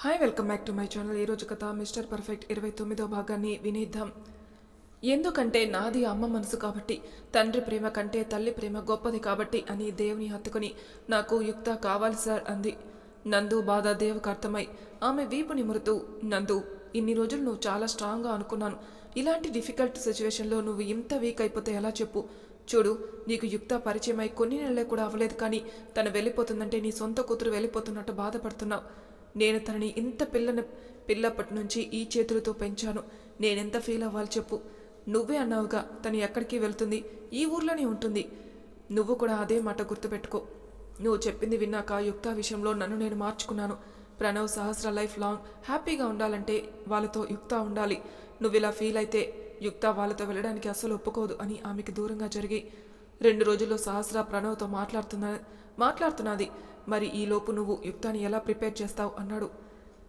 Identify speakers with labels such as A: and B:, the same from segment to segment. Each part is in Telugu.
A: Hi welcome back to my channel ఈరోజు కథ మిస్టర్ పర్ఫెక్ట్ ఇరవై తొమ్మిదో భాగాన్ని వినేద్దాం. ఎందుకంటే నాది అమ్మ మనసు కాబట్టి తండ్రి ప్రేమ కంటే తల్లి ప్రేమ గొప్పది కాబట్టి అని దేవుని హత్తుకుని నాకు యుక్త కావాలి సార్ అంది. నందు బాధ దేవుకు అర్థమై ఆమె వీపు నిమురుతూ నందు ఇన్ని రోజులు నువ్వు చాలా స్ట్రాంగ్గా అనుకున్నాను. ఇలాంటి డిఫికల్ట్ సిచ్యువేషన్లో నువ్వు ఇంత వీక్ అయిపోతే ఎలా చెప్పు? చూడు నీకు యుక్త పరిచయం అయి కొన్ని నెలలే కూడా అవ్వలేదు కానీ తను వెళ్ళిపోతుందంటే నీ సొంత కూతురు వెళ్ళిపోతున్నట్టు బాధపడుతున్నావు. నేను తనని ఇంత పిల్లని పిల్లప్పటి నుంచి ఈ చేతులతో పెంచాను. నేనెంత ఫీల్ అవ్వాలి చెప్పు. నువ్వే అన్నావుగా తను ఎక్కడికి వెళ్తుంది? ఈ ఊర్లోనే ఉంటుంది. నువ్వు కూడా అదే మాట గుర్తుపెట్టుకో. నువ్వు చెప్పింది విన్నాక యుక్త విషయంలో నన్ను నేను మార్చుకున్నాను. ప్రణవ్ సహస్ర లైఫ్ లాంగ్ హ్యాపీగా ఉండాలంటే వాళ్ళతో యుక్త ఉండాలి. నువ్వు ఇలా ఫీల్ అయితే యుక్త వాళ్ళతో వెళ్ళడానికి అస్సలు ఒప్పుకోదు అని ఆమెకి దూరంగా జరిగి రెండు రోజుల్లో సహస్ర ప్రణవ్తో మాట్లాడుతున్నా మాట్లాడుతున్నది. మరి ఈ లోపు నువ్వు యుక్తాన్ని ఎలా ప్రిపేర్ చేస్తావు? అన్నాడు.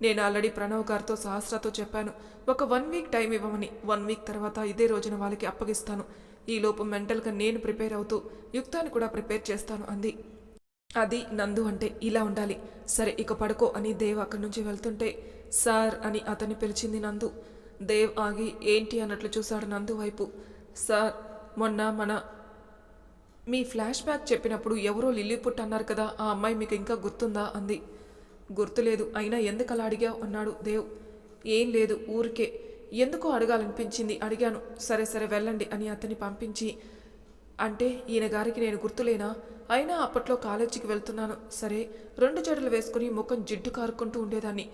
A: నేను ఆల్రెడీ ప్రణవ్ గారితో సహస్రతో చెప్పాను. ఒక వన్ వీక్ టైం ఇవ్వమని. వన్ వీక్ తర్వాత ఇదే రోజున వాళ్ళకి అప్పగిస్తాను. ఈలోపు మెంటల్గా నేను ప్రిపేర్ అవుతూ యుక్తాన్ని కూడా ప్రిపేర్ చేస్తాను అంది. అది నందు అంటే ఇలా ఉండాలి. సరే ఇక పడుకో అని దేవ్ అక్కడి నుంచి వెళ్తుంటే సార్ అని అతన్ని పిలిచింది నందు. దేవ్ ఆగి ఏంటి అన్నట్లు చూశాడు నందు వైపు. సార్ మొన్న మన మీ ఫ్లాష్ బ్యాక్ చెప్పినప్పుడు ఎవరో లిల్లీపుట్ అన్నారు కదా ఆ అమ్మాయి మీకు ఇంకా గుర్తుందా? అంది. గుర్తులేదు. అయినా ఎందుకు అలా అడిగావు? అన్నాడు దేవ్. ఏం లేదు ఊరికే. ఎందుకో అడగాలనిపించింది. అడిగాను. సరే సరే వెళ్ళండి అని అతన్ని పంపించి అంటే ఈయన గారికి నేను గుర్తులేనా? అయినా అప్పట్లో కాలేజీకి వెళ్తున్నాను. సరే రెండు జడలు వేసుకుని ముఖం జిడ్డు కారుకుంటూ ఉండేదాన్ని.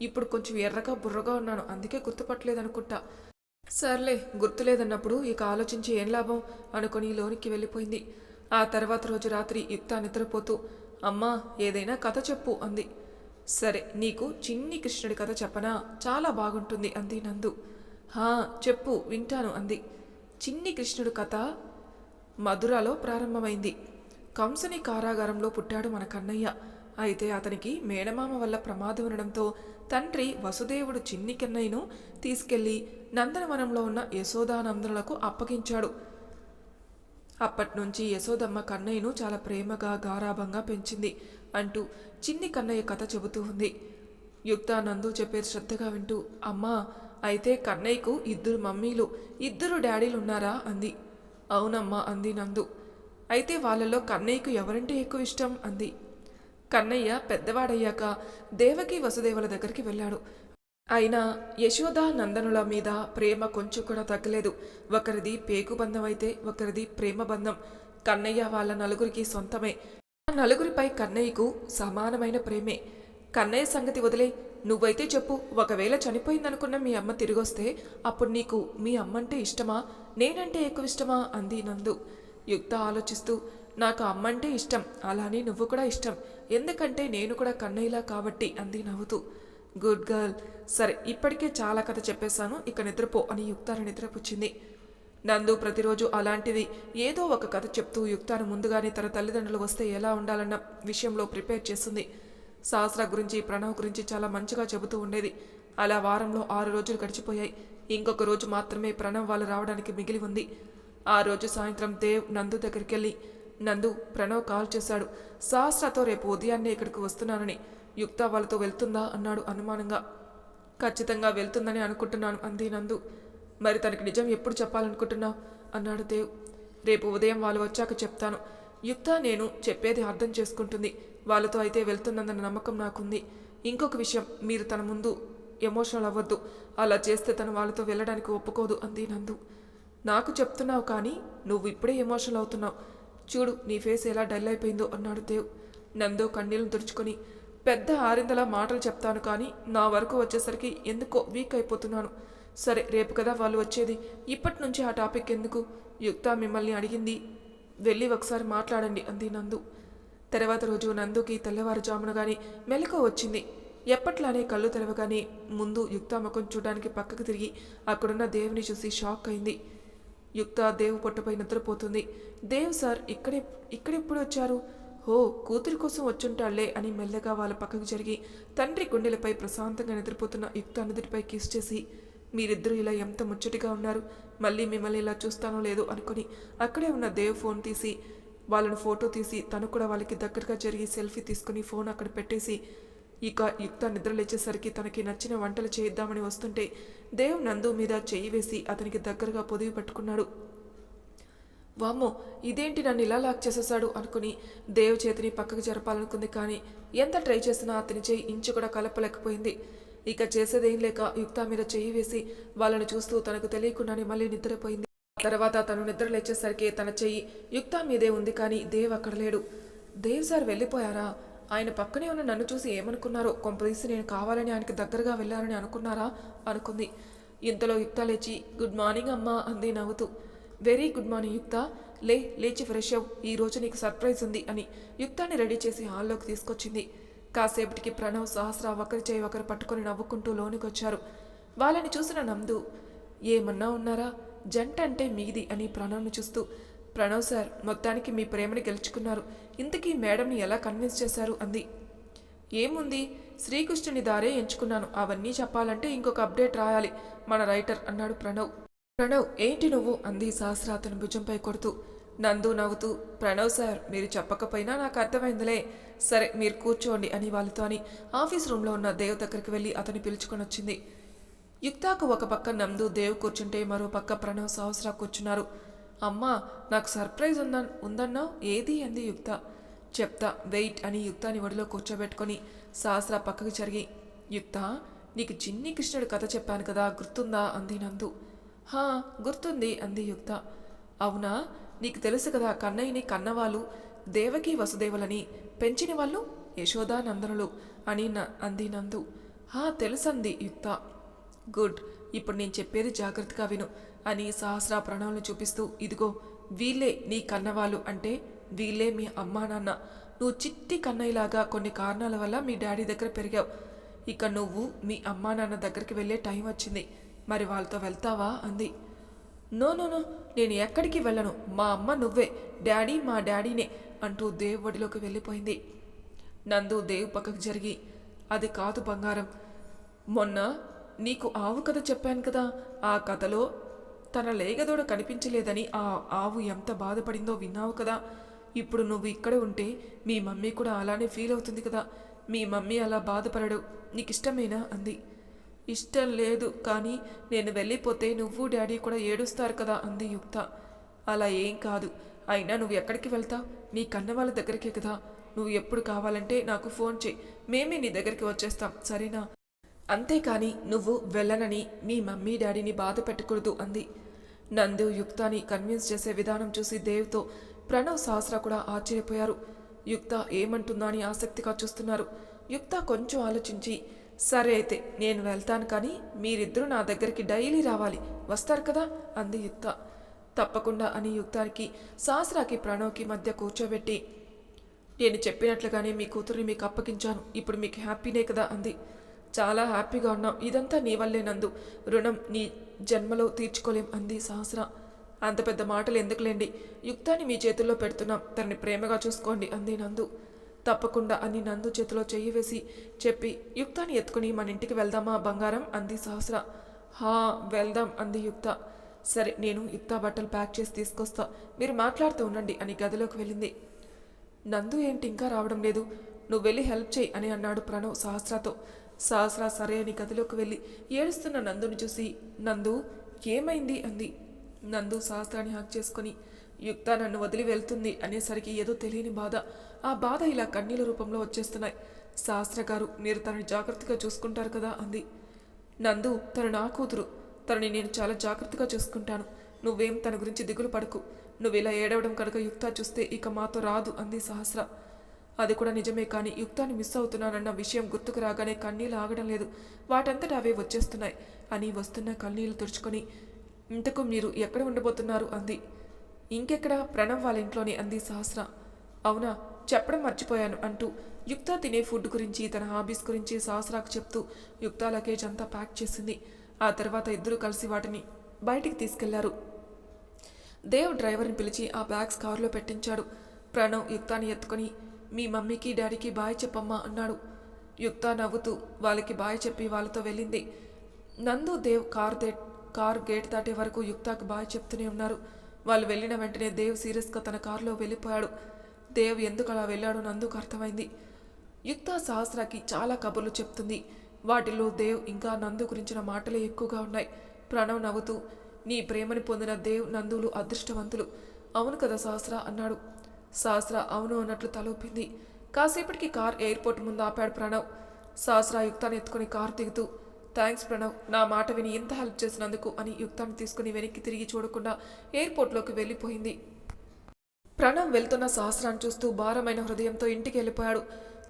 A: ఇప్పుడు కొంచెం ఎర్రగా బుర్రగా ఉన్నాను. అందుకే గుర్తుపట్టలేదనుకుంటా. సర్లే గుర్తులేదన్నప్పుడు ఇక ఆలోచించి ఏం లాభం అనుకుని లోనికి వెళ్ళిపోయింది. ఆ తర్వాత రోజు రాత్రి ఇత్తా నిద్రపోతూ అమ్మా ఏదైనా కథ చెప్పు అంది. సరే నీకు చిన్ని కృష్ణుడి కథ చెప్పనా? చాలా బాగుంటుంది అంది నందు. హా చెప్పు వింటాను అంది. చిన్ని కృష్ణుడు కథ మధురలో ప్రారంభమైంది. కంసుని కారాగారంలో పుట్టాడు మన కన్నయ్య. అయితే అతనికి మేనమామ వల్ల ప్రమాదం ఉండడంతో తండ్రి వసుదేవుడు చిన్ని కన్నయ్యను తీసుకెళ్ళి నందనవనంలో ఉన్న యశోదానందనులకు అప్పగించాడు. అప్పటినుంచి యశోదమ్మ కన్నయ్యను చాలా ప్రేమగా గారాభంగా పెంచింది అంటూ చిన్ని కన్నయ్య కథ చెబుతూ ఉంది. యుక్తానందు చెప్పేది శ్రద్ధగా వింటూ అమ్మా అయితే కన్నయ్యకు ఇద్దరు మమ్మీలు ఇద్దరు డాడీలు ఉన్నారా అంది. అవునమ్మా అంది నందు. అయితే వాళ్ళలో కన్నయ్యకు ఎవరంటే ఎక్కువ ఇష్టం? అంది. కన్నయ్య పెద్దవాడయ్యాక దేవకి వసుదేవుల దగ్గరికి వెళ్ళాడు. అయినా యశోద నందనుల మీద ప్రేమ కొంచెం కూడా తగ్గలేదు. ఒకరిది పేగు బంధం అయితే ఒకరిది ప్రేమ బంధం. కన్నయ్య వాళ్ళ నలుగురికి సొంతమే. ఆ నలుగురిపై కన్నయ్యకు సమానమైన ప్రేమే. కన్నయ్య సంగతి వదిలే నువ్వైతే చెప్పు ఒకవేళ చనిపోయిందనుకున్న మీ అమ్మ తిరిగొస్తే అప్పుడు నీకు మీ అమ్మంటే ఇష్టమా? నేనంటే ఎక్కువ ఇష్టమా? అంది నందు. యుక్త ఆలోచిస్తూ నాకు అమ్మంటే ఇష్టం అలానే నువ్వు కూడా ఇష్టం. ఎందుకంటే నేను కూడా కన్నయ్యలా కాబట్టి అంది నవ్వుతూ. Good girl. సరే ఇప్పటికే చాలా కథ చెప్పేశాను. ఇక నిద్రపో అని యుక్తాను నిద్రపుచ్చింది. నందు ప్రతిరోజు అలాంటిది. ఏదో ఒక కథ చెప్తూ యుక్తాను ముందుగానే తన తల్లిదండ్రులు వస్తే ఎలా ఉండాలన్న విషయంలో ప్రిపేర్ చేస్తుంది. సహస్ర గురించి ప్రణవ్ గురించి చాలా మంచిగా చెబుతూ ఉండేది. అలా వారంలో ఆరు రోజులు గడిచిపోయాయి. ఇంకొక రోజు మాత్రమే ప్రణవ్ వాళ్ళు రావడానికి మిగిలి ఉంది. ఆ రోజు సాయంత్రం దేవ్ నందు దగ్గరికి వెళ్ళి నందు ప్రణవ్ కాల్ చేశాడు. సహస్రతో రేపు ఉదయాన్నే ఇక్కడికి వస్తున్నానని. యుక్త వాళ్ళతో వెళ్తుందా? అన్నాడు అనుమానంగా. ఖచ్చితంగా వెళ్తుందని అనుకుంటున్నాను అంది నందు. మరి తనకి నిజం ఎప్పుడు చెప్పాలనుకుంటున్నావు? అన్నాడు దేవ్. రేపు ఉదయం వాళ్ళు వచ్చాక చెప్తాను. యుక్త నేను చెప్పేది అర్థం చేసుకుంటుంది. వాళ్ళతో అయితే వెళ్తుందన్న నమ్మకం నాకుంది. ఇంకొక విషయం మీరు తన ముందు ఎమోషనల్ అవ్వద్దు. అలా చేస్తే తను వాళ్ళతో వెళ్ళడానికి ఒప్పుకోదు అంది నందు. నాకు చెప్తున్నావు కానీ నువ్వు ఇప్పుడే ఎమోషనల్ అవుతున్నావు. చూడు నీ ఫేస్ ఎలా డల్ అయిపోయిందో అన్నాడు దేవ్. నందు కన్నీళ్ళు తుడుచుకొని పెద్ద ఆరిందలా మాటలు చెప్తాను కానీ నా వరకు వచ్చేసరికి ఎందుకో వీక్ అయిపోతున్నాను. సరే రేపు కదా వాళ్ళు వచ్చేది. ఇప్పటి నుంచి ఆ టాపిక్ ఎందుకు? యుక్త మిమ్మల్ని అడిగింది. వెళ్ళి ఒకసారి మాట్లాడండి అంది నందు. తర్వాత రోజు నందుకి తెల్లవారుజామున గాని మెలకు వచ్చింది. ఎప్పట్లానే కళ్ళు తెరవగానే ముందు యుక్త ముఖం చూడడానికి పక్కకు తిరిగి అక్కడున్న దేవుని చూసి షాక్ అయింది. యుక్త దేవు పొట్టపై నిద్రపోతుంది. దేవ్ సార్ ఇక్కడే ఇక్కడెప్పుడు వచ్చారు? హో కూతురి కోసం వచ్చుంటాళ్ళే అని మెల్లగా వాళ్ళ పక్కకు జరిగి తండ్రి గుండెలపై ప్రశాంతంగా నిద్రపోతున్న యుక్త నుదుటిపై కిస్ చేసి మీరిద్దరూ ఇలా ఎంత ముచ్చటిగా ఉన్నారు? మళ్ళీ మిమ్మల్ని ఇలా చూస్తానో లేదో అనుకుని అక్కడే ఉన్న దేవ్ ఫోన్ తీసి వాళ్ళని ఫోటో తీసి తను కూడా వాళ్ళకి దగ్గరగా జరిగి సెల్ఫీ తీసుకుని ఫోన్ అక్కడ పెట్టేసి ఇక యుక్త నిద్రలేచేసరికి తనకి నచ్చిన వంటలు చేయిద్దామని వస్తుంటే దేవ్ నందు మీద చెయ్యి వేసి అతనికి దగ్గరగా పొదివి పట్టుకున్నాడు. వామ్మో ఇదేంటి నన్ను ఇలా లాక్ చేసేసాడు అనుకుని దేవ్ చేతిని పక్కకు జరపాలనుకుంది కానీ ఎంత ట్రై చేసినా అతని చేయి ఇంచు కూడా కలపలేకపోయింది. ఇక చేసేదేం లేక యుక్త మీద చెయ్యి వేసి వాళ్ళని చూస్తూ తనకు తెలియకుండానే మళ్ళీ నిద్రపోయింది. తర్వాత తను నిద్ర లేచేసరికి తన చెయ్యి యుక్త మీదే ఉంది కానీ దేవ్ అక్కడ లేడు. దేవ్ సార్ వెళ్ళిపోయారా? ఆయన పక్కనే ఉన్న నన్ను చూసి ఏమనుకున్నారో కొంపదీసి నేను కావాలని ఆయనకి దగ్గరగా వెళ్ళారని అనుకున్నారా? అనుకుంది. ఇంతలో యుక్త లేచి గుడ్ మార్నింగ్ అమ్మా అంది నవ్వుతూ. వెరీ గుడ్ మార్నింగ్ యుక్త. లే లేచి ఫ్రెష్ అవ్ ఈ రోజు నీకు సర్ప్రైజ్ ఉంది అని యుక్తాన్ని రెడీ చేసి హాల్లోకి తీసుకొచ్చింది. కాసేపటికి ప్రణవ్ సహస్ర ఒకరి చేయి ఒకరు పట్టుకొని నవ్వుకుంటూ లోనికి వచ్చారు వాళ్ళని చూసిన నందు ఏమన్నా ఉన్నారా? జంట అంటే మీది అని ప్రణవ్ని చూస్తూ ప్రణవ్ సార్ మొత్తానికి మీ ప్రేమని గెలుచుకున్నారు. ఇంతకీ మేడంని ఎలా కన్విన్స్ చేశారు? అంది. ఏముంది? శ్రీకృష్ణుని దారే ఎంచుకున్నాను. అవన్నీ చెప్పాలంటే ఇంకొక అప్డేట్ రాయాలి. మన రైటర్ అన్నాడు ప్రణవ్. ప్రణవ్ ఏంటి నువ్వు? అంది సహస్ర అతని భుజంపై కొడుతూ. నందు నవ్వుతూ ప్రణవ్ సార్ మీరు చెప్పకపోయినా నాకు అర్థమైందిలే. సరే మీరు కూర్చోండి అని వాళ్ళతో అని ఆఫీస్ రూమ్లో ఉన్న దేవ్ దగ్గరికి వెళ్ళి అతని పిలుచుకొని వచ్చింది. యుక్తాకు ఒక పక్క నందు దేవ్ కూర్చుంటే మరో పక్క ప్రణవ్ సహస్ర కూర్చున్నారు. అమ్మా నాకు సర్ప్రైజ్ ఉంద ఉందన్నా ఏది అంది యుక్త. చెప్తా వెయిట్ అని యుక్తాని ఒడిలో కూర్చోబెట్టుకొని సహస్ర పక్కకి జరిగి యుక్త నీకు చిన్ని కృష్ణుడు కథ చెప్పాను కదా గుర్తుందా? అంది నందు. హా గుర్తుంది అంది యుక్త. అవునా? నీకు తెలుసు కదా కన్నయ్యని కన్నవాళ్ళు దేవకి వసుదేవులని పెంచిన వాళ్ళు యశోదా నందనులు అని న అంది నందు. హా తెలుసంది యుక్త. గుడ్ ఇప్పుడు నేను చెప్పేది జాగ్రత్తగా విను. అని సహస్ర ప్రణాళిని చూపిస్తూ ఇదిగో వీళ్ళే నీ కన్నవాళ్ళు అంటే వీళ్ళే మీ అమ్మా నాన్న. నువ్వు చిట్టి కన్నయ్యలాగా కొన్ని కారణాల వల్ల మీ డాడీ దగ్గర పెరిగావు. ఇక నువ్వు మీ అమ్మా నాన్న దగ్గరికి వెళ్ళే టైం వచ్చింది. మరి వాళ్ళతో వెళ్తావా? అంది. నో నో నో నేను ఎక్కడికి వెళ్ళను. మా అమ్మ నువ్వే. డాడీ మా డాడీనే అంటూ దేవ్ ఒడిలోకి వెళ్ళిపోయింది. నందు దేవ్ పక్కకు జరిగి అది కాదు బంగారం. మొన్న నీకు ఆవు కథ చెప్పాను కదా. ఆ కథలో తన లేగదోడ కనిపించలేదని ఆ ఆవు ఎంత బాధపడిందో విన్నావు కదా. ఇప్పుడు నువ్వు ఇక్కడ ఉంటే మీ మమ్మీ కూడా అలానే ఫీల్ అవుతుంది కదా. మీ మమ్మీ అలా బాధపడడు. నీకు ఇష్టమేనా అంది. ఇష్టం లేదు కానీ నేను వెళ్ళిపోతే నువ్వు డాడీ కూడా ఏడుస్తారు కదా అంది యుక్త. అలా ఏం కాదు. అయినా నువ్వు ఎక్కడికి వెళ్తావు? నీ కన్న వాళ్ళ దగ్గరికే కదా. నువ్వు ఎప్పుడు కావాలంటే నాకు ఫోన్ చేయి. మేమే నీ దగ్గరికి వచ్చేస్తాం. సరేనా? అంతేకాని నువ్వు వెళ్ళనని మీ మమ్మీ డాడీని బాధ పెట్టకూడదు అంది. నందు యుక్తాని కన్విన్స్ చేసే విధానం చూసి దేవ్తో ప్రణవ్ సహస్ర కూడా ఆశ్చర్యపోయారు. యుక్త ఏమంటుందా అని ఆసక్తిగా చూస్తున్నారు. యుక్త కొంచెం ఆలోచించి సరే అయితే నేను వెళ్తాను కానీ మీరిద్దరూ నా దగ్గరికి డైలీ రావాలి వస్తారు కదా? అంది యుక్త. తప్పకుండా అని యుక్తానికి సహస్రాకి ప్రణవ్కి మధ్య కూర్చోబెట్టి నేను చెప్పినట్లుగానే మీ కూతుర్ని మీకు అప్పగించాను ఇప్పుడు మీకు హ్యాపీనే కదా? అంది. చాలా హ్యాపీగా ఉన్నాం ఇదంతా నీ వల్లే నందు. రుణం నీ జన్మలో తీర్చుకోలేం అంది సహస్ర. అంత పెద్ద మాటలు ఎందుకులేండి? యుక్తాన్ని మీ చేతుల్లో పెడుతున్నాం. తనని ప్రేమగా చూసుకోండి అంది నందు. తప్పకుండా అని నందు చేతిలో చెయ్యి వేసి చెప్పి యుక్తాన్ని ఎత్తుకుని మన ఇంటికి వెళ్దామా బంగారం? అంది సహస్ర. హా వెళ్దాం అంది యుక్త. సరే నేను యుక్త బట్టలు ప్యాక్ చేసి తీసుకొస్తా. మీరు మాట్లాడుతూ ఉండండి అని గదిలోకి వెళ్ళింది. నందు ఏంటి ఇంకా రావడం లేదు. నువ్వు వెళ్ళి హెల్ప్ చేయి అని అన్నాడు ప్రణవ్ సహస్రతో. సహస్ర సరే అని గదిలోకి వెళ్ళి ఏడుస్తున్న నందుని చూసి నందు ఏమైంది? అంది. నందు సహస్రాన్ని హక్ చేసుకుని యుక్త నన్ను వదిలి వెళ్తుంది అనేసరికి ఏదో తెలియని బాధ ఆ బాధ ఇలా కన్నీల రూపంలో వచ్చేస్తున్నాయి. సహస్ర గారు మీరు తనని జాగ్రత్తగా చూసుకుంటారు కదా అంది. నందు తను నా కూతురు. తనని నేను చాలా జాగ్రత్తగా చూసుకుంటాను. నువ్వేం తన గురించి దిగులు పడకు. నువ్వు ఇలా ఏడవడం కనుక యుక్త చూస్తే ఇక మాతో రాదు అంది సహస్ర. అది కూడా నిజమే కానీ యుక్తాన్ని మిస్ అవుతున్నానన్న విషయం గుర్తుకు రాగానే కన్నీళ్ళు ఆగడం లేదు. వాటంతట అవే వచ్చేస్తున్నాయి అని వస్తున్న కన్నీళ్ళు తుడుచుకొని ఇంతకు మీరు ఎక్కడ ఉండబోతున్నారు? అంది. ఇంకెక్కడ? ప్రణవ్ వాళ్ళ ఇంట్లోనే అంది సహస్ర. అవునా? చెప్పడం మర్చిపోయాను అంటూ యుక్త తినే ఫుడ్ గురించి తన హాబీస్ గురించి సహస్రాకు చెప్తూ యుక్త లగేజ్ అంతా ప్యాక్ చేసింది. ఆ తర్వాత ఇద్దరు కలిసి వాటిని బయటికి తీసుకెళ్ళారు. దేవ్ డ్రైవర్ని పిలిచి ఆ బ్యాగ్స్ కారులో పెట్టించాడు. ప్రణవ్ యుక్తాన్ని ఎత్తుకొని మీ మమ్మీకి డాడీకి బాయ్ చెప్పమ్మా అన్నాడు. యుక్త నవ్వుతూ వాళ్ళకి బాయ్ చెప్పి వాళ్ళతో వెళ్ళింది. నందు దేవ్ కార్ దే కార్ గేట్ దాటే వరకు యుక్తాకి బాయ్ చెప్తూనే ఉన్నారు. వాళ్ళు వెళ్ళిన వెంటనే దేవ్ సీరియస్గా తన కారులో వెళ్ళిపోయాడు. దేవ్ ఎందుకు అలా వెళ్ళాడో నందుకు అర్థమైంది. యుక్త సహస్రాకి చాలా కబుర్లు చెప్తుంది. వాటిలో దేవ్ ఇంకా నందు గురించిన మాటలే ఎక్కువగా ఉన్నాయి. ప్రణవ్ నవ్వుతూ నీ ప్రేమని పొందిన దేవ్ నందులు అదృష్టవంతులు. అవును కదా సహస్ర అన్నాడు. సహస్ర అవును అన్నట్లు తలూపింది. కాసేపటికి కార్ ఎయిర్పోర్ట్ ముందు ఆపాడు ప్రణవ్. సహస్ర యుక్తాన్ని ఎత్తుకుని కారు దిగుతూ థ్యాంక్స్ ప్రణవ్ నా మాట విని ఇంత హెల్ప్ చేసినందుకు అని యుక్తాన్ని తీసుకుని వెనక్కి తిరిగి చూడకుండా ఎయిర్పోర్ట్లోకి వెళ్ళిపోయింది. ప్రణవ్ వెళ్తున్న సహస్రాన్ని చూస్తూ భారమైన హృదయంతో ఇంటికి వెళ్ళిపోయాడు.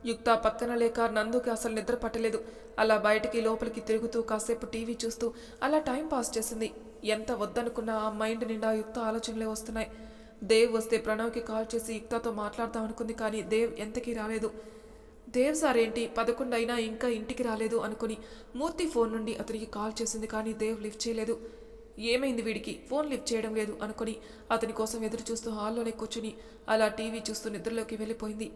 A: యుక్త పక్కన లేక నందుకి అసలు నిద్ర పట్టలేదు. అలా బయటికి లోపలికి తిరుగుతూ కాసేపు టీవీ చూస్తూ అలా టైం పాస్ చేసింది. ఎంత వద్దనుకున్నా ఆ మైండ్ నిండా యుక్త ఆలోచనలే వస్తున్నాయి. దేవ్ వస్తే ప్రణవ్కి కాల్ చేసి యుక్తతో మాట్లాడదాం అనుకుంది కానీ దేవ్ ఎంతకీ రాలేదు. దేవ్ సార్ ఏంటి పదకొండు అయినా ఇంకా ఇంటికి రాలేదు అనుకుని మూర్తి ఫోన్ నుండి అతనికి కాల్ చేసింది కానీ దేవ్ లిఫ్ట్ చేయలేదు. ఏమైంది వీడికి? ఫోన్ లిఫ్ట్ చేయడం లేదు అనుకుని అతని కోసం ఎదురు చూస్తూ హాల్లోనే కూర్చుని అలా టీవీ చూస్తూ నిద్రలోకి వెళ్ళిపోయింది.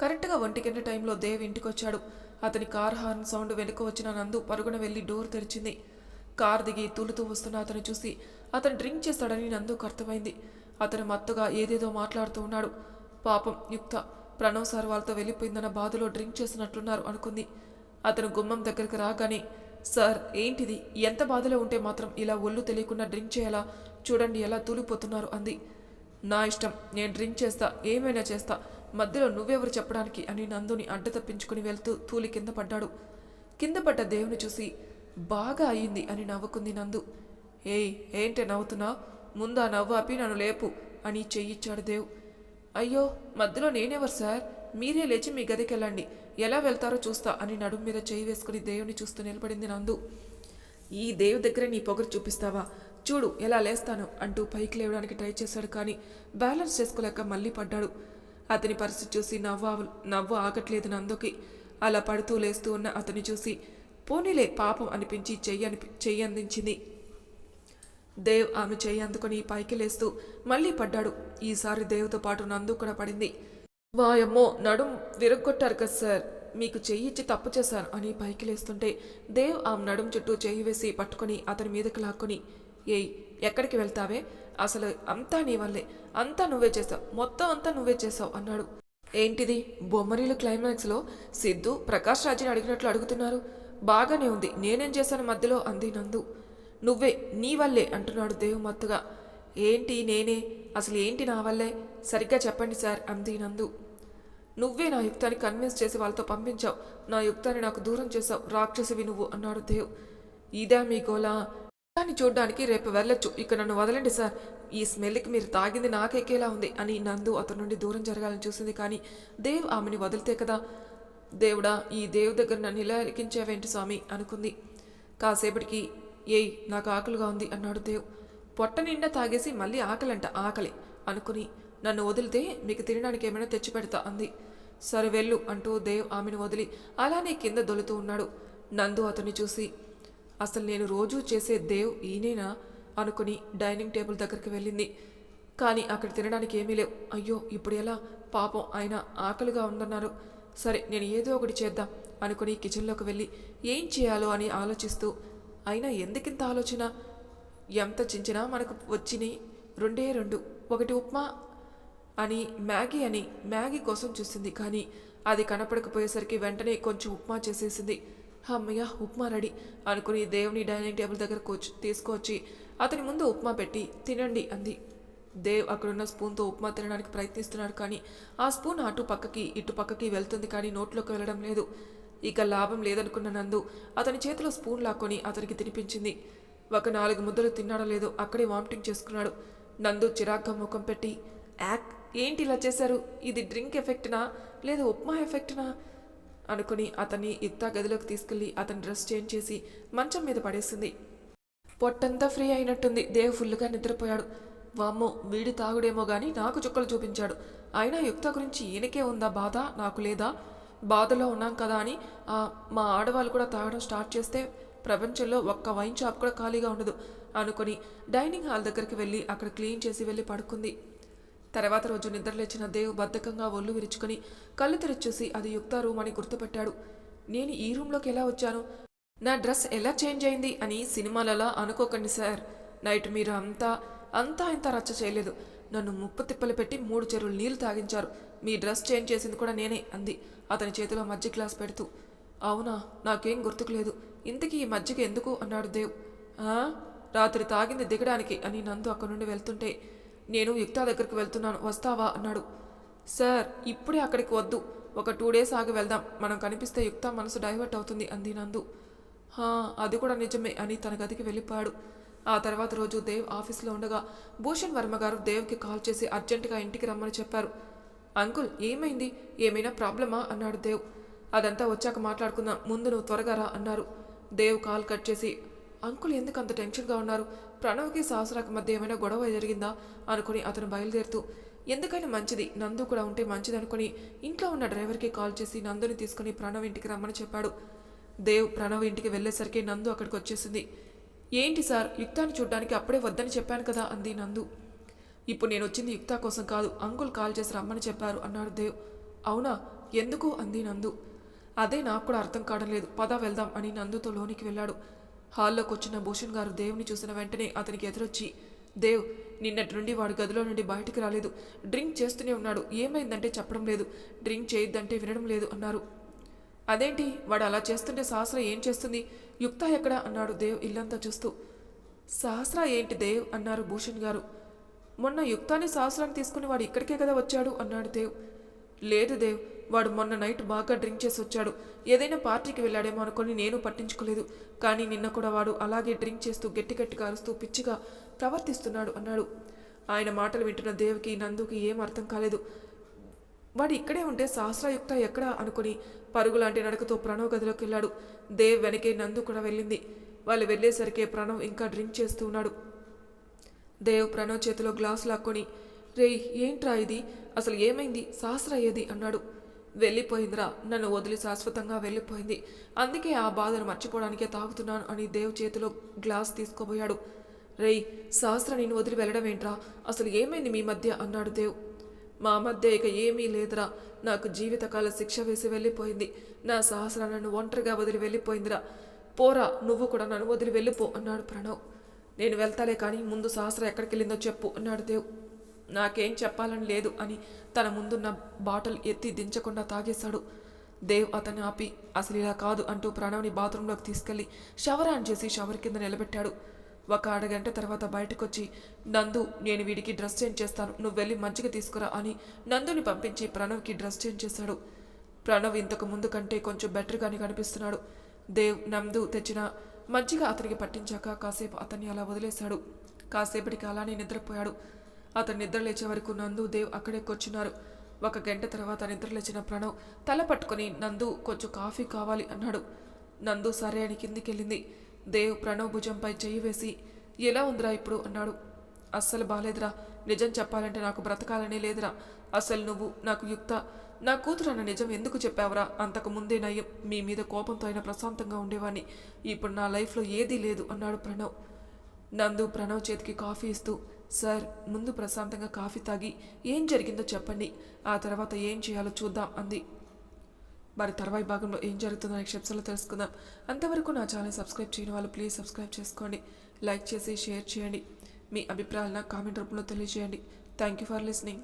A: కరెక్ట్గా ఒంటి టైంలో దేవ్ ఇంటికి వచ్చాడు అతని కార్ హార్న్ సౌండ్ వెనుక వచ్చిన నందు పరుగున వెళ్ళి డోర్ తెరిచింది. కార్ దిగి తూలుతూ వస్తున్న అతను చూసి అతను డ్రింక్ చేస్తాడని నందుకు అర్థమైంది. అతను మత్తుగా ఏదేదో మాట్లాడుతూ ఉన్నాడు. పాపం యుక్త ప్రణవ్ సార్ వాళ్ళతో వెళ్ళిపోయిందన్న బాధలో డ్రింక్ చేసినట్లున్నారు అనుకుంది. అతను గుమ్మం దగ్గరికి రాగానే సార్ ఏంటిది? ఎంత బాధలో ఉంటే మాత్రం ఇలా ఒళ్ళు తెలియకుండా డ్రింక్ చేయాలా? చూడండి ఎలా తూలిపోతున్నారు అంది. నా ఇష్టం నేను డ్రింక్ చేస్తా ఏమైనా చేస్తా. మధ్యలో నువ్వెవరు చెప్పడానికి? అని నందుని అడ్డ తప్పించుకుని వెళ్తూ తూలి కింద పడ్డాడు. కింద పడ్డ దేవుని చూసి బాగా అయ్యింది అని నవ్వుకుంది నందు. ఏయ్ ఏంటే నవ్వుతున్నా? ముందా నవ్వు ఆపి నన్ను లేపు అని చెయ్యిచ్చాడు దేవ్. అయ్యో మధ్యలో నేనెవరు సార్? మీరే లేచి మీ గదికి వెళ్ళండి ఎలా వెళ్తారో చూస్తా అని నడుము మీద చేయి వేసుకుని దేవుని చూస్తూ నిలబడింది నందు. ఈ దేవు దగ్గర నీ పొగరు చూపిస్తావా? చూడు ఎలా లేస్తాను అంటూ పైకి లేవడానికి ట్రై చేశాడు కానీ బ్యాలెన్స్ చేసుకోలేక మళ్ళీ పడ్డాడు. అతని పరిస్థితి చూసి నవ్వు నవ్వు ఆగట్లేదు నందుకి. అలా పడుతూ లేస్తూ ఉన్న అతని చూసి పోనీలే పాపం అనిపించి చెయ్యి అని చెయ్యి అందించింది దేవ్ ఆమె చేయి అందుకొని పైకి లేస్తూ మళ్ళీ పడ్డాడు. ఈసారి దేవ్తో పాటు నందు కూడా పడింది. వాయమ్మో నడుం విరగ్గొట్టారు కదా సార్. మీకు చెయ్యి ఇచ్చి తప్పు చేశాను అని పైకి లేస్తుంటే దేవ్ ఆమె నడుం చుట్టూ చెయ్యి వేసి పట్టుకొని అతని మీదకి లాక్కొని ఏయ్ ఎక్కడికి వెళ్తావే? అసలు అంతా నీ వల్లే. అంతా నువ్వే చేసావు మొత్తం అంతా నువ్వే చేసావు అన్నాడు. ఏంటిది? బొమ్మరీలు క్లైమాక్స్లో సిద్ధు ప్రకాష్ రాజుని అడిగినట్లు అడుగుతున్నారు. బాగానే ఉంది. నేనేం చేశాను మధ్యలో? అంది నందు. నువ్వే నీ వల్లే అంటున్నాడు దేవు మత్తుగా. ఏంటి నేనే? అసలు ఏంటి నా వల్లే? సరిగ్గా చెప్పండి సార్ అంది నందు. నువ్వే నా యుక్తాన్ని కన్విన్స్ చేసి వాళ్ళతో పంపించావు. నా యుక్తాన్ని నాకు దూరం చేసావు రాక్షసివి నువ్వు అన్నాడు దేవ్. ఇదే మీ గోలా దాన్ని చూడ్డానికి రేపు వెళ్ళొచ్చు. ఇక నన్ను వదలండి సార్. ఈ స్మెల్కి మీరు తాగింది నాకెక్కేలా ఉంది అని నందు అతని నుండి దూరం జరగాలని చూసింది కానీ దేవ్ ఆమెని వదిలితే కదా? దేవుడా ఈ దేవ్ దగ్గర నన్ను ఇలా ఎరికించావేంటి స్వామి? అనుకుంది. కాసేపటికి ఏయ్ నాకు ఆకలిగా ఉంది అన్నాడు దేవ్. పొట్ట నిండా తాగేసి మళ్ళీ ఆకలంట ఆకలి. అనుకుని నన్ను వదిలితే మీకు తినడానికి ఏమైనా తెచ్చి పెడతా అంది. సరే వెళ్ళు అంటూ దేవ్ ఆమెను వదిలి అలానే కింద దొలుతూ ఉన్నాడు. నందు అతన్ని చూసి అసలు నేను రోజూ చేసే దేవ్ ఈయనేనా? అనుకుని డైనింగ్ టేబుల్ దగ్గరికి వెళ్ళింది. కానీ అక్కడ తినడానికి ఏమీ లేవు. అయ్యో ఇప్పుడు ఎలా? పాపం ఆయన ఆకలిగా ఉందన్నారు. సరే నేను ఏదో ఒకటి చేద్దాం అనుకుని కిచెన్లోకి వెళ్ళి ఏం చేయాలో అని ఆలోచిస్తూ అయినా ఎందుకింత ఆలోచన? ఎంత చించినా? మనకు వచ్చినాయి రెండే రెండు. ఒకటి ఉప్మా అని మ్యాగీ అని మ్యాగీ కోసం చూసింది. కానీ అది కనపడకపోయేసరికి వెంటనే కొంచెం ఉప్మా చేసేసింది. అమ్మయ్య ఉప్మా రెడీ అనుకుని దేవుని డైనింగ్ టేబుల్ దగ్గర కూర్చు తీసుకొచ్చి అతని ముందు ఉప్మా పెట్టి తినండి అంది. దేవ్ అక్కడున్న స్పూన్తో ఉప్మా తినడానికి ప్రయత్నిస్తున్నాడు కానీ ఆ స్పూన్ అటు పక్కకి ఇటు పక్కకి వెళ్తుంది కానీ నోట్లోకి వెళ్ళడం లేదు. ఇక లాభం లేదనుకున్న నందు అతని చేతిలో స్పూన్ లాక్కొని అతనికి తినిపించింది. ఒక నాలుగు ముద్దలు తిన్నాడో లేదో అక్కడే వామిటింగ్ చేసుకున్నాడు. నందు చిరాగ్గా ముఖం పెట్టి యాక్ ఏంటి ఇలా చేశారు? ఇది డ్రింక్ ఎఫెక్ట్నా? లేదా ఉప్మా ఎఫెక్ట్నా? అనుకుని అతన్ని ఇత్తా గదిలోకి తీసుకెళ్ళి అతని డ్రెస్ చేంజ్ చేసి మంచం మీద పడేసింది. పొట్టంతా ఫ్రీ అయినట్టుంది. దేవ్ ఫుల్గా నిద్రపోయాడు. వామ్మో వీడి తాగుడేమో గాని నాకు చుక్కలు చూపించాడు. అయినా యుక్త గురించి ఈయనకే ఉందా బాధ? నాకు లేదా? బాధలో ఉన్నాం కదా అని ఆ, మా ఆడవాళ్ళు కూడా తాగడం స్టార్ట్ చేస్తే ప్రపంచంలో ఒక్క వైన్ షాప్ కూడా ఖాళీగా ఉండదు అనుకుని డైనింగ్ హాల్ దగ్గరికి వెళ్ళి అక్కడ క్లీన్ చేసి వెళ్ళి పడుకుంది. తర్వాత రోజు నిద్రలేచిన దేవ్ బద్ధకంగా ఒళ్ళు విరుచుకొని కళ్ళు తెరిచి చూసి అది యుక్త రూమ్ అని గుర్తుపెట్టాడు. నేను ఈ రూమ్లోకి ఎలా వచ్చాను? నా డ్రెస్ ఎలా చేంజ్ అయింది అని సినిమాలలో అనుకోకండి సార్. నైట్ మీరు అంతా అంతా ఇంత రచ్చ చేయలేదు. నన్ను ముప్పు తిప్పలు పెట్టి మూడు చెరువులు నీళ్ళు తాగించారు. మీ డ్రెస్ చేంజ్ చేసింది కూడా నేనే అంది. అతని చేతిలో మజ్జి గ్లాస్ పెడుతూ. అవునా నాకేం గుర్తుకులేదు. ఇంతకీ ఈ మజ్జిగ ఎందుకు? అన్నాడు దేవ్. రాత్రి తాగింది దిగడానికి అని నందు అక్కడి నుండి వెళ్తుంటే నేను యుక్తా దగ్గరికి వెళ్తున్నాను వస్తావా? అన్నాడు. సార్ ఇప్పుడే అక్కడికి వద్దు. ఒక టూ డేస్ ఆగి వెళ్దాం. మనం కనిపిస్తే యుక్త మనసు డైవర్ట్ అవుతుంది అంది నందు. అది కూడా నిజమే అని తన గదికి వెళ్ళిపోయాడు. ఆ తర్వాత రోజు దేవ్ ఆఫీస్లో ఉండగా భూషణ్ వర్మ గారు దేవ్కి కాల్ చేసి అర్జెంటుగా ఇంటికి రమ్మని చెప్పారు. అంకుల్ ఏమైంది? ఏమైనా ప్రాబ్లమా? అన్నాడు దేవ్. అదంతా వచ్చాక మాట్లాడుకుందాం. ముందు నువ్వు త్వరగా రా అన్నారు. దేవ్ కాల్ కట్ చేసి అంకుల్ ఎందుకు అంత టెన్షన్గా ఉన్నారు? ప్రణవ్కి సహస్రాకి మధ్య ఏమైనా గొడవ జరిగిందా? అనుకుని అతను బయలుదేరుతూ ఎందుకైనా మంచిది. నందు కూడా ఉంటే మంచిది అనుకుని ఇంట్లో ఉన్న డ్రైవర్కి కాల్ చేసి నందుని తీసుకుని ప్రణవ్ ఇంటికి రమ్మని చెప్పాడు. దేవ్ ప్రణవ్ ఇంటికి వెళ్ళేసరికి నందు అక్కడికి వచ్చేసింది. ఏంటి సార్? యుక్తాన్ని చూడ్డానికి అప్పుడే వద్దని చెప్పాను కదా? అంది నందు. ఇప్పుడు నేను వచ్చింది యుక్తా కోసం కాదు అంకుల్ కాల్ చేసి రమ్మని చెప్పారు అన్నాడు దేవ్. అవునా? ఎందుకు? అంది నందు. అదే నాకు కూడా అర్థం కావడం లేదు. పద వెళ్దాం అని నందుతో లోనికి వెళ్ళాడు. హాల్లోకి వచ్చిన భూషణ్ గారు దేవుని చూసిన వెంటనే అతనికి ఎదురొచ్చి దేవ్ నిన్నటి నుండి వాడు గదిలో నుండి బయటికి రాలేదు. డ్రింక్ చేస్తూనే ఉన్నాడు. ఏమైందంటే చెప్పడం లేదు. డ్రింక్ చేయొద్దంటే వినడం లేదు అన్నారు. అదేంటి? వాడు అలా చేస్తుంటే సహస్ర ఏం చేస్తుంది? యుక్త ఎక్కడ? అన్నాడు దేవ్ ఇల్లంతా చూస్తూ. సహస్ర ఏంటి దేవ్? అన్నారు భూషణ్ గారు. మొన్న యుక్తాన్ని సహస్రాన్ని తీసుకుని వాడు ఇక్కడికే కదా వచ్చాడు అన్నాడు దేవ్. లేదు దేవ్ వాడు మొన్న నైట్ బాగా డ్రింక్ చేసి వచ్చాడు. ఏదైనా పార్టీకి వెళ్ళాడేమో అనుకొని నేను పట్టించుకోలేదు. కానీ నిన్న కూడా వాడు అలాగే డ్రింక్ చేస్తూ గట్టి గట్టిగా అరుస్తూ పిచ్చిగా ప్రవర్తిస్తున్నాడు అన్నాడు. ఆయన మాటలు వింటున్న దేవ్కి నందుకి ఏం అర్థం కాలేదు. వాడు ఇక్కడే ఉంటే సహస్రయుక్త ఎక్కడ అనుకుని పరుగులాంటి నడకతో ప్రణవ్ గదిలోకి వెళ్ళాడు. దేవ్ వెనకే నందు కూడా వెళ్ళింది. వాళ్ళు వెళ్ళేసరికి ప్రణవ్ ఇంకా డ్రింక్ చేస్తూ ఉన్నాడు. దేవ్ ప్రణవ్ చేతిలో గ్లాస్ లాక్కొని రేయ్ ఏంట్రా ఇది? అసలు ఏమైంది? సహస్ర ఏది? అన్నాడు. వెళ్ళిపోయిందిరా. నన్ను వదిలి శాశ్వతంగా వెళ్ళిపోయింది. అందుకే ఆ బాధను మర్చిపోవడానికే తాగుతున్నాను అని దేవ్ చేతిలో గ్లాస్ తీసుకోబోయాడు. రేయ్ సహస్ర నేను వదిలి వెళ్ళడం ఏంట్రా? అసలు ఏమైంది మీ మధ్య? అన్నాడు దేవ్. మా మధ్య ఇక ఏమీ లేదురా. నాకు జీవితకాల శిక్ష వేసి వెళ్ళిపోయింది. నా సహస్ర నన్ను ఒంటరిగా వదిలి వెళ్ళిపోయిందిరా. పోరా నువ్వు కూడా నన్ను వదిలి వెళ్ళిపో అన్నాడు ప్రణవ్. నేను వెళ్తాలే కానీ ముందు సహస్ర ఎక్కడికి వెళ్ళిందో చెప్పు అన్నాడు దేవ్. నాకేం చెప్పాలని లేదు అని తన ముందున్న బాటిల్ ఎత్తి దించకుండా తాగేశాడు. దేవ్ అతన్ని ఆపి అసలు ఇలా కాదు అంటూ ప్రణవ్ని బాత్రూంలోకి తీసుకెళ్ళి షవర్ ఆన్ చేసి షవర్ కింద నిలబెట్టాడు. ఒక అరగంట తర్వాత బయటకొచ్చి నందు నేను వీడికి డ్రెస్ చేంజ్ చేస్తాను. నువ్వు వెళ్ళి మంచిగా తీసుకురా అని నందుని పంపించి ప్రణవ్కి డ్రెస్ చేంజ్ చేశాడు. ప్రణవ్ ఇంతకు ముందు కంటే కొంచెం బెటర్గానే కనిపిస్తున్నాడు. దేవ్ నందు తెచ్చిన మజ్జిగ అతనికి పట్టించాక కాసేపు అతన్ని అలా వదిలేశాడు. కాసేపటికి అలానే నిద్రపోయాడు. అతను నిద్ర లేచే వరకు నందు దేవ్ అక్కడే కూర్చున్నారు. ఒక గంట తర్వాత నిద్ర లేచిన ప్రణవ్ తల పట్టుకొని నందు కొంచెం కాఫీ కావాలి అన్నాడు. నందు సరే అని కిందికెళ్ళింది. దేవ్ ప్రణవ్ భుజంపై చెయ్యి వేసి ఎలా ఉందిరా ఇప్పుడు? అన్నాడు. అస్సలు బాలేదురా. నిజం చెప్పాలంటే నాకు బ్రతకాలనే లేదురా. అసలు నువ్వు నాకు యుక్త. నా కూతురు అన్న నిజం ఎందుకు చెప్పావురా? అంతకు ముందే నయం. మీ మీద కోపంతో అయినా ప్రశాంతంగా ఉండేవాడిని ఇప్పుడు నా లైఫ్లో ఏదీ లేదు అన్నాడు ప్రణవ్. నందు ప్రణవ్ చేతికి కాఫీ ఇస్తూ సార్ ముందు ప్రశాంతంగా కాఫీ తాగి ఏం జరిగిందో చెప్పండి. ఆ తర్వాత ఏం చేయాలో చూద్దాం అంది. మరి తర్వాయి భాగంలో ఏం జరుగుతుందో నెక్స్ట్ ఎపిసోడ్లో తెలుసుకుందాం. అంతవరకు నా ఛానల్ సబ్స్క్రైబ్ చేయని వాళ్ళు ప్లీజ్ సబ్స్క్రైబ్ చేసుకోండి. లైక్ చేసి షేర్ చేయండి. మీ అభిప్రాయాలను కామెంట్ రూపంలో తెలియజేయండి. Thank you for listening.